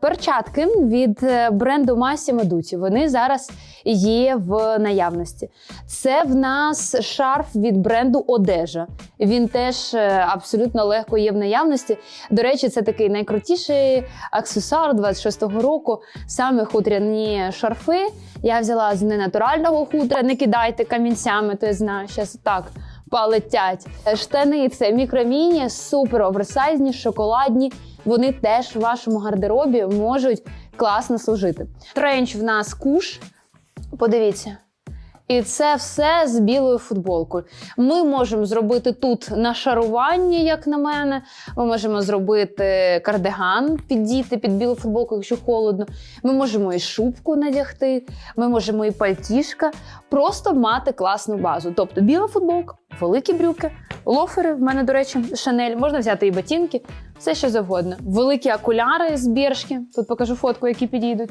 Перчатки від е, бренду Massimo Dutti, Вони зараз є в наявності. Це в нас шарф від бренду Одежа. Він теж е, абсолютно легко є в наявності. До речі, це такий найкрутіший аксесуар 26-го року. Саме хутряні шарфи. Я взяла з ненатурального хутра. Не кидайте камінцями, то я знаю, зараз так полетять. Штани це мікроміні, супер оверсайзні, шоколадні. Вони теж в вашому гардеробі можуть класно служити. Тренч в нас куш. Подивіться. І це все з білою футболкою. Ми можемо зробити тут нашарування, як на мене. Ми можемо зробити кардиган, піддіти під білу футболку, якщо холодно. Ми можемо і шубку надягти, ми можемо і пальтішка. Просто мати класну базу. Тобто біла футболка, великі брюки, лофери. В мене, до речі, шанель. Можна взяти і ботинки, все що завгодно. Великі окуляри з біршки. Тут покажу фотку, які підійдуть.